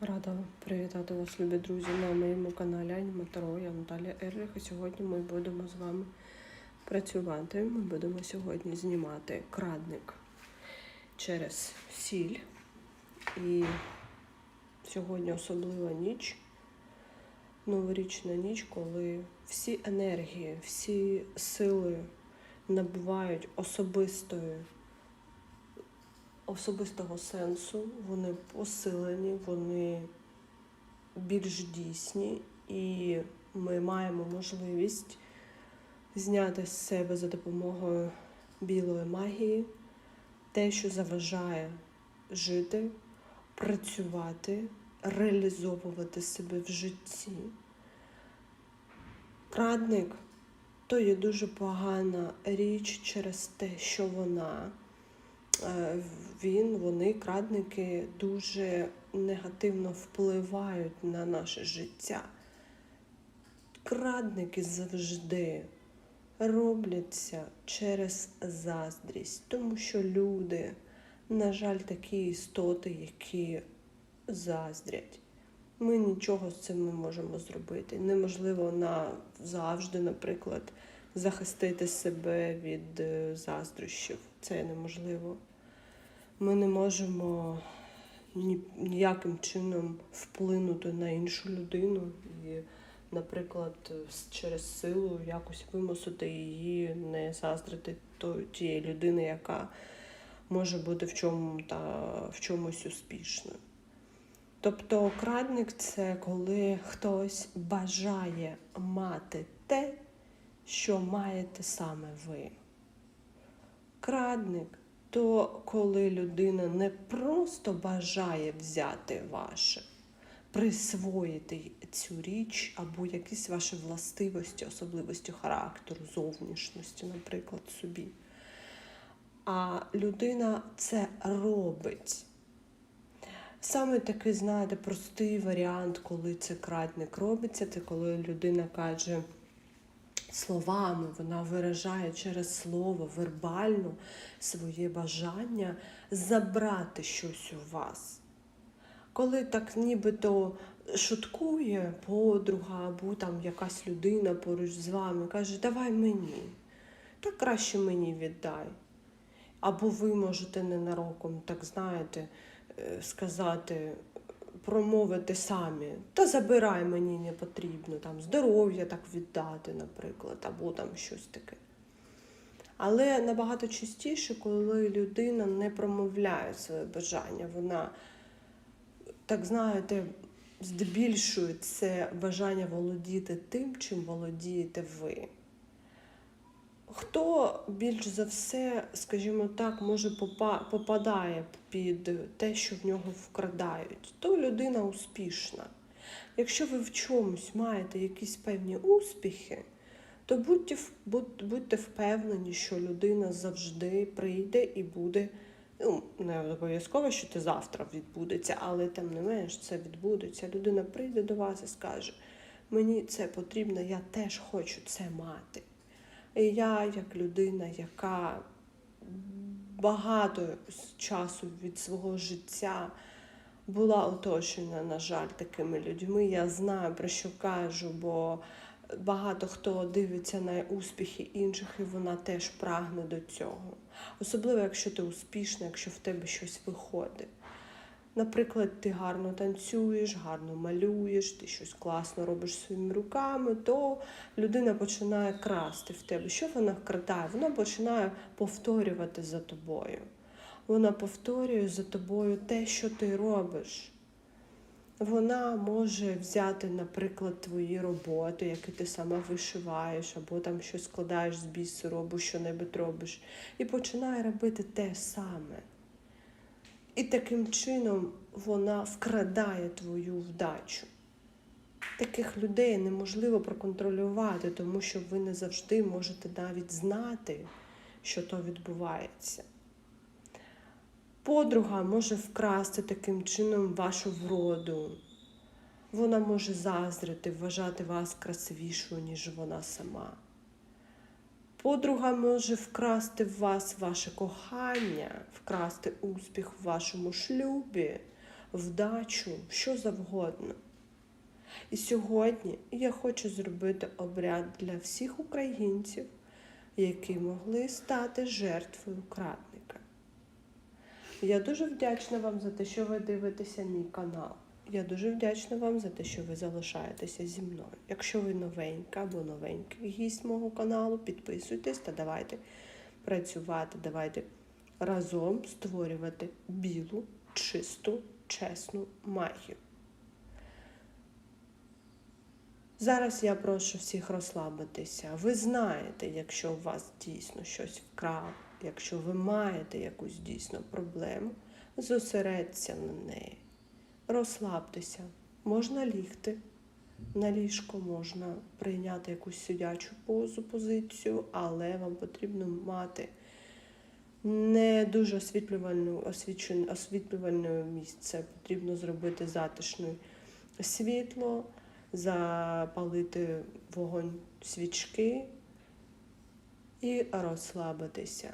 Рада привітати вас, любі друзі, на моєму каналі Аніма Таро. Я Наталія Ерліх. І сьогодні ми будемо з вами працювати. Ми будемо сьогодні знімати крадник через сіль. І сьогодні особлива ніч, новорічна ніч, коли всі енергії, всі сили набувають особистої особистого сенсу, вони посилені, вони більш дійсні, і ми маємо можливість зняти з себе за допомогою білої магії те, що заважає жити, працювати, реалізовувати себе в житті. Крадник то є дуже погана річ через те, що вона він, вони, крадники, дуже негативно впливають на наше життя. Крадники завжди робляться через заздрість, тому що люди, на жаль, такі істоти, які заздрять. Ми нічого з цим не можемо зробити. Неможливо назавжди, наприклад, захистити себе від е, заздрощів. Це неможливо. Ми не можемо ніяким чином вплинути на іншу людину і, наприклад, через силу якось вимусити її не заздрити тієї людини, яка може бути в чому та в чомусь успішною. Тобто крадник це коли хтось бажає мати те, що маєте саме ви. Крадник то коли людина не просто бажає взяти ваше, присвоїти цю річ або якісь ваші властивості, особливості характеру, зовнішності, наприклад, собі. А людина це робить. Саме такий, знаєте, простий варіант, коли це крадник робиться, це коли людина каже словами, вона виражає через слово вербально своє бажання забрати щось у вас. Коли так нібито шуткує подруга або там якась людина поруч з вами, каже, давай мені, так краще мені віддай. Або ви можете ненароком, так знаєте, е, сказати, промовити самі, та забирай мені не потрібно, там здоров'я так віддати, наприклад, або там щось таке. Але набагато частіше, коли людина не промовляє своє бажання, вона, так знаєте, здебільшує це бажання володіти тим, чим володієте ви. Хто більш за все, скажімо так, може попадає під те, що в нього вкрадають, то людина успішна. Якщо ви в чомусь маєте якісь певні успіхи, то будьте, будьте впевнені, що людина завжди прийде і буде. Ну, не обов'язково, що це завтра відбудеться, але тим не менш це відбудеться. Людина прийде до вас і скаже: мені це потрібно, я теж хочу це мати. Я, як людина, яка багато часу від свого життя була оточена, на жаль, такими людьми, я знаю, про що кажу, бо багато хто дивиться на успіхи інших, і вона теж прагне до цього. Особливо, якщо ти успішна, якщо в тебе щось виходить. Наприклад, ти гарно танцюєш, гарно малюєш, ти щось класно робиш своїми руками, то людина починає красти в тебе. Що вона вкрадає? Вона починає повторювати за тобою. Вона повторює за тобою те, що ти робиш. Вона може взяти, наприклад, твої роботи, які ти сама вишиваєш, або там щось складаєш з бісеру, або що-небудь робиш, і починає робити те саме. І таким чином вона вкрадає твою вдачу. Таких людей неможливо проконтролювати, тому що ви не завжди можете навіть знати, що то відбувається. Подруга може вкрасти таким чином вашу вроду. Вона може заздрити, вважати вас красивішою, ніж вона сама. Подруга може вкрасти в вас ваше кохання, вкрасти успіх в вашому шлюбі, вдачу, що завгодно. І сьогодні я хочу зробити обряд для всіх українців, які могли стати жертвою крадника. Я дуже вдячна вам за те, що ви дивитеся мій канал. Я дуже вдячна вам за те, що ви залишаєтеся зі мною. Якщо ви новенька або новенький гість мого каналу, підписуйтесь та давайте працювати, давайте разом створювати білу, чисту, чесну магію. Зараз я прошу всіх розслабитися. Ви знаєте, якщо у вас дійсно щось вкрав, якщо ви маєте якусь дійсно проблему, зосередься на неї. Розслабтеся. Можна лігти. На ліжко можна прийняти якусь сидячу позу, позицію, але вам потрібно мати не дуже освітлювальну, освічене, освітлювальне місце. Потрібно зробити затишне світло, запалити вогонь свічки і розслабитися.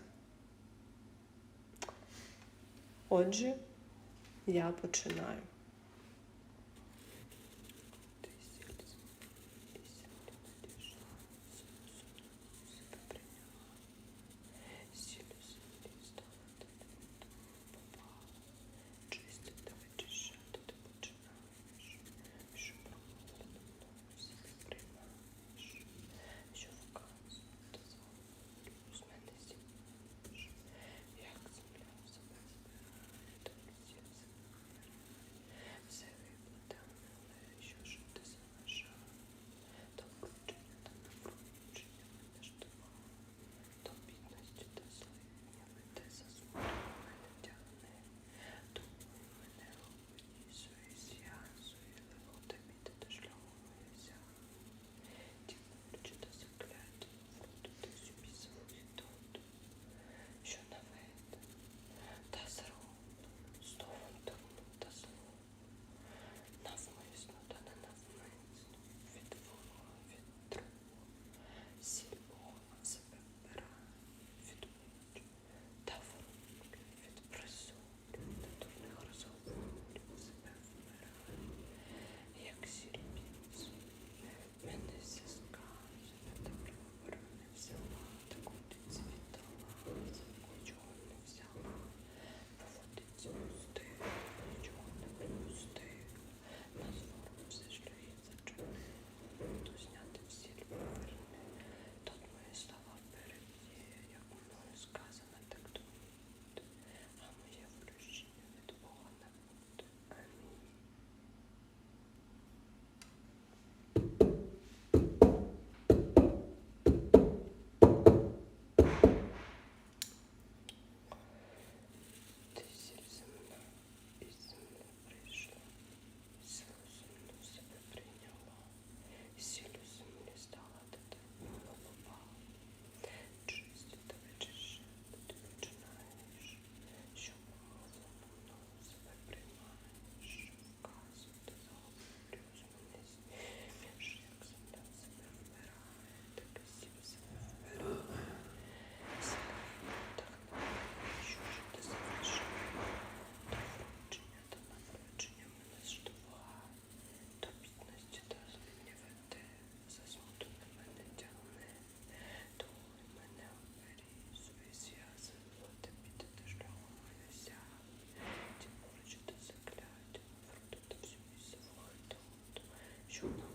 Отже, я починаю. чудо.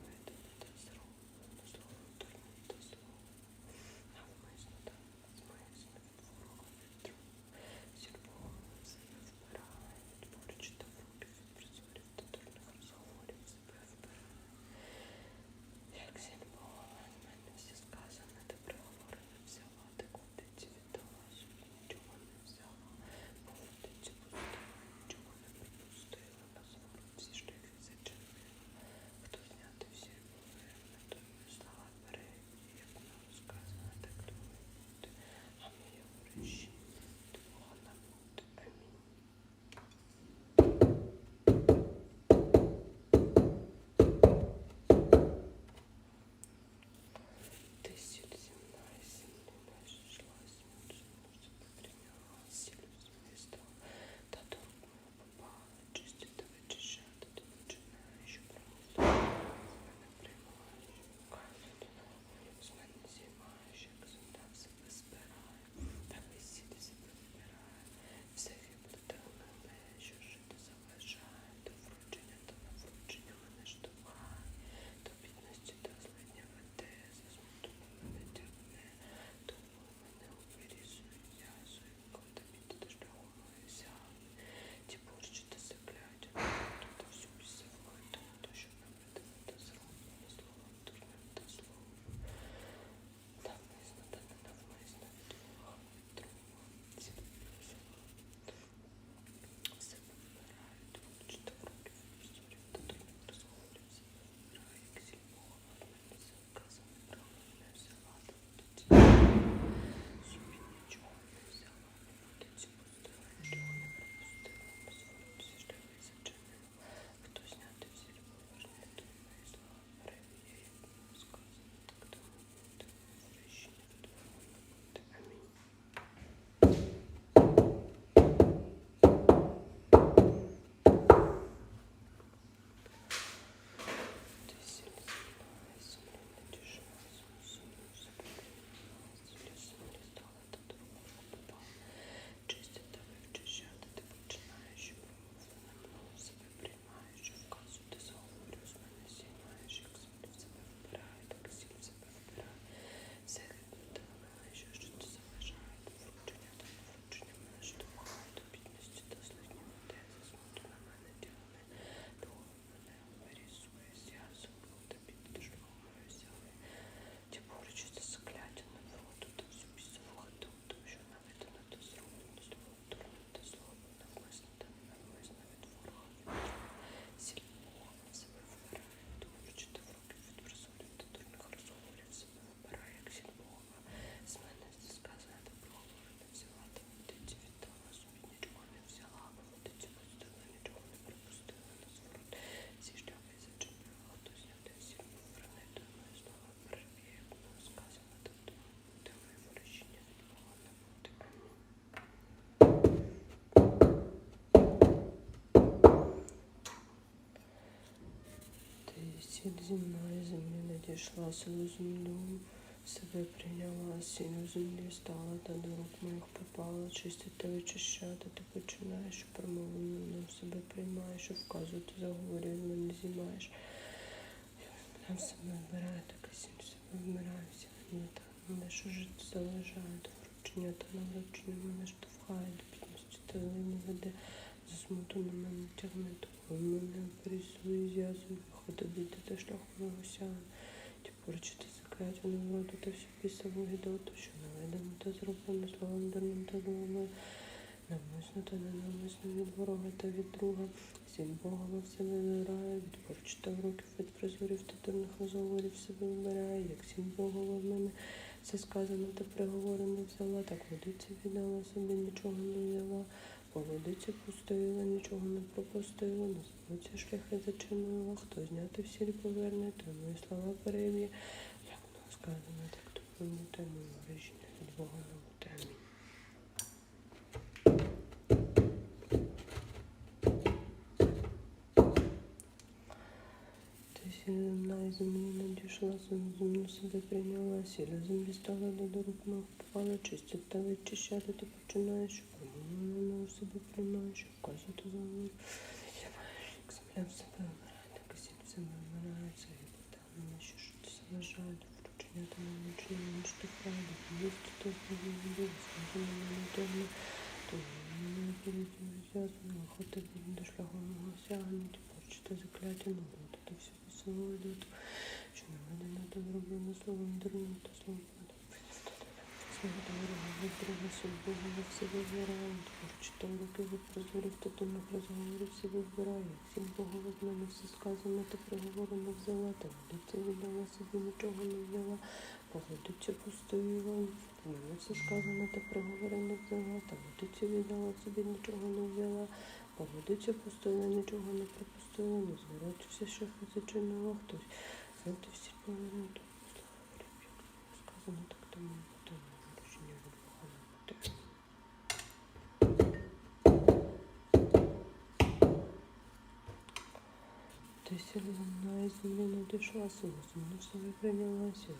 Зі мною землі надійшла, село землю, себе прийняла, сіль в землі стала, та до рук моїх попала, чистити, вичищати, ти починаєш, що промову мене в себе приймаєш, що вказувати заговорів, мене знімаєш. В себе вбираю, так і сіль себе вмираю, всі та мене, що жити заважає, до вручення та на вручення мене штовхає, до бідності та не веде, за смуту на мене тягне, того мене пересує, зв'язує, виходи бійти та шляху мого сяне. Ті порчити закляття на вроду та всю пісову гідоту, що наведено та зроблено словом дарним та зловою, навмисно та ненавмисно від ворога та від друга. Сіль Бога в себе вибирає, від порч та уроків, від призорів та дурних розговорів себе вибирає, як сіль Бога в мене все сказано та приговорено взяла, так водиця віддала собі, нічого не взяла. По водиці пустила, нічого не пропустила, на звуці шляхи зачинила, хто зняти всі поверне, то мої слова переб'є. Як воно сказано, так то моє рішення від Бога. Ти сіла земна землі надійшла, землю себе прийняла, сіля землі стала до дорог моїх попала, чистити та вичищати, ти починаєш, в себе приймаєш, що вказувати за мною. Як земля в себе вмирає, так і себе вмирає, це питання, що ж ти заважає, до вручення та на вручення, не до та знову скажи на мене темно, то мене перейти зв'язано, охоти до шляху мого сягнуть, порчити закляття, на воду та всю писову йдуть, що наведено та зроблено словом дурним та словом Дорога вибрала, щоб Бога во все вибирає, творчі руки від прозорів та думок розговорів все вибирає. Всім Бога в все сказано та приговорено взяла, та водиця віддала собі, нічого не взяла, погодиться пустила, в мене все сказано та приговорено взяла, та водиця віддала собі, нічого не взяла, погодиться пустила, нічого не пропустила, не звороті все шляхи зачинила, хтось знати всі повернути. Сказано так тому Ти сіла земна і землі не дійшла, сила землю себе прийнялася,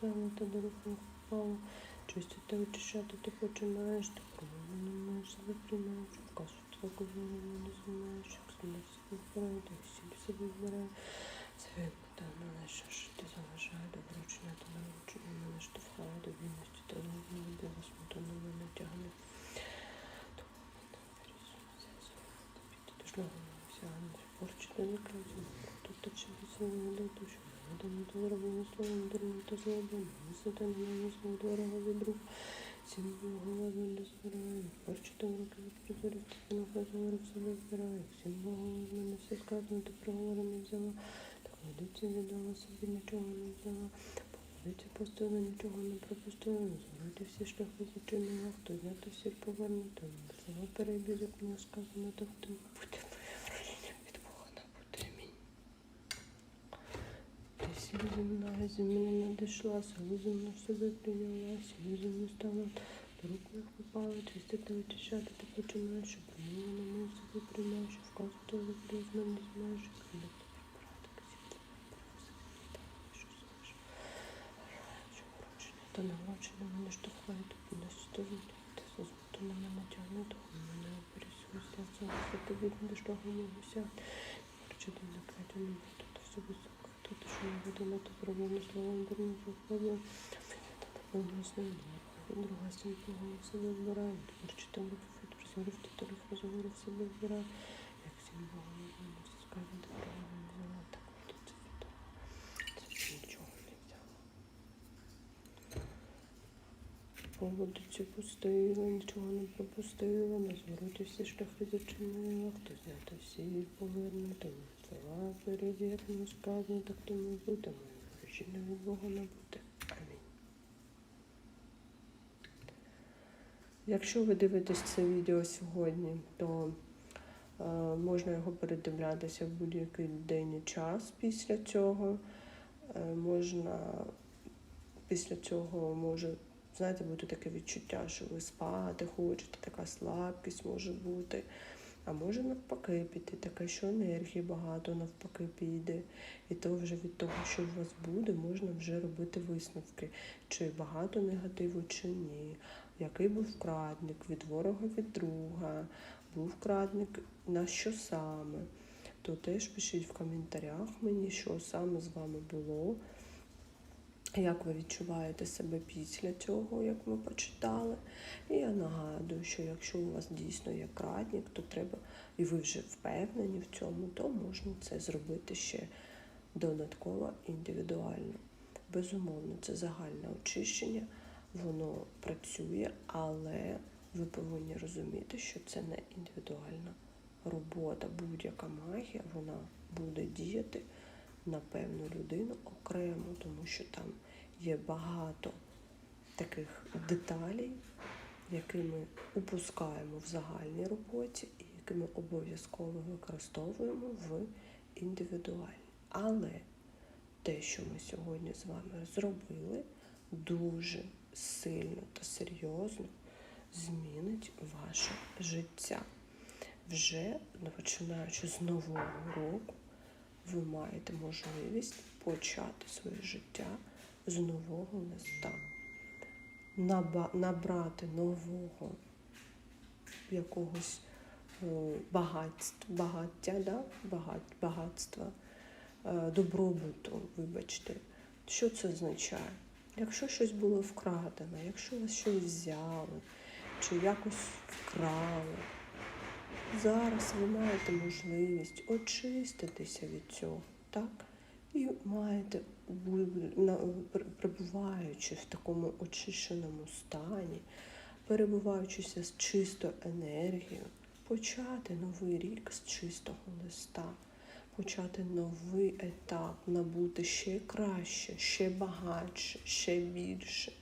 дала та до рук не впала, чистити та вичищати ти починаєш, ти промовлено маєш себе приймаєш, вказу твого голову не знаєш, як земля себе вбирає, та сіль себе вбирає, це та мене, що ж ти заважає, до вручення та на вручення мене штовхає, до вільності та не смуту на мене тягне. То мене пересуне, зв'язує, до шляху мого сягне, порчити не краще, тут та чи весело до душу, наведено та зроблено словом, дурним та злобом, висота на мене зло дорого від друга, сім голова не збирає, порчити в руки від призорів, та на розговорів себе збирає, всім Богом в мене все сказано, та приговорено взяла, так водиця віддала собі, нічого не взяла, Водиця пустила, нічого не пропустила, звороті всі шляхи зачинила, хто зняти всі повернути, слова перебіг, як мені сказано, то в тим буде враження від Бога на буде амінь. Ти сіль земля надійшла, село земля себе прийняла, сіль землю стала, до рук моїх попала, чистити, вичищати, ти починаєш, що промову на мене собі приймаєш, що вказувати, як з мене знаєш, як мене тобі брати, що знаєш, що вручення та наврочення мене штовхає, то мене стоїть, та созвуту на мене тягне, то мене пересується, це ти видно, до шляху мого сяти. Вручити закляття не буду, то все високо, то те, що не буде на то зроблено словом, з ним Друга сім Бога все вибирає, вручити руки від призорів, торих розговорів себе вибирає, як сім Бога не знаю, все сказано, так правильно взяла, так водиться віддала, це ж нічого не взяла. Поводицю пустила, нічого не пропустила, на звороті всі шляхи зачинила, хто знято всі повернути, слова перевірно сказано, так тому буде, моє рішення від Бога не. Амінь. Якщо ви дивитесь це відео сьогодні, то е, можна його передивлятися в будь-який день і час після цього. Е, можна після цього може, знаєте, бути таке відчуття, що ви спати хочете, така слабкість може бути. А може навпаки піти, таке, що енергії багато навпаки піде. І то вже від того, що у вас буде, можна вже робити висновки, чи багато негативу, чи ні. Який був вкрадник від ворога від друга, був вкрадник на що саме. То теж пишіть в коментарях мені, що саме з вами було. Як ви відчуваєте себе після цього, як ми почитали? І я нагадую, що якщо у вас дійсно є крадник, то треба, і ви вже впевнені в цьому, то можна це зробити ще додатково індивідуально. Безумовно, це загальне очищення, воно працює, але ви повинні розуміти, що це не індивідуальна робота. Будь-яка магія вона буде діяти на певну людину окремо, тому що там є багато таких деталей, які ми упускаємо в загальній роботі і які ми обов'язково використовуємо в індивідуальній. Але те, що ми сьогодні з вами зробили, дуже сильно та серйозно змінить ваше життя. Вже починаючи з нового року, ви маєте можливість почати своє життя з нового листа, набрати нового якогось е, багатств, багаття, да? Багат- багатства, е, добробуту, вибачте. Що це означає? Якщо щось було вкрадено, якщо вас щось взяли, чи якось вкрали, зараз ви маєте можливість очиститися від цього, так? І маєте, перебуваючи в такому очищеному стані, перебуваючися з чистою енергією, почати новий рік з чистого листа, почати новий етап, набути ще краще, ще багатше, ще більше.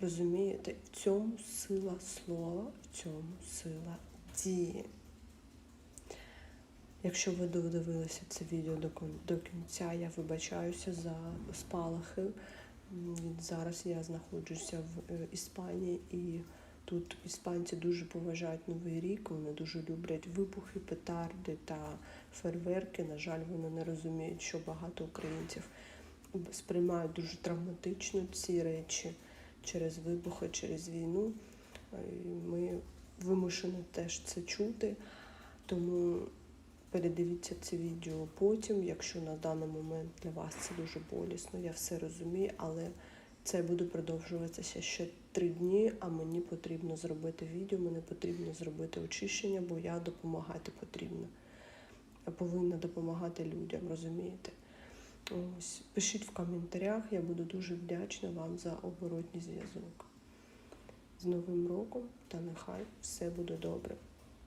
Розумієте, в цьому сила слова, в цьому сила дії. Якщо ви додивилися це відео до, кінця, я вибачаюся за спалахи. Зараз я знаходжуся в е, Іспанії, і тут іспанці дуже поважають Новий рік, вони дуже люблять вибухи, петарди та фейерверки. На жаль, вони не розуміють, що багато українців сприймають дуже травматично ці речі через вибухи, через війну. Е, Ми вимушені теж це чути. Тому передивіться це відео потім, якщо на даний момент для вас це дуже болісно, я все розумію, але це буде продовжуватися ще три дні, а мені потрібно зробити відео, мені потрібно зробити очищення, бо я допомагати потрібна. Я повинна допомагати людям, розумієте? Ось, пишіть в коментарях, я буду дуже вдячна вам за оборотній зв'язок. З Новим роком та нехай все буде добре.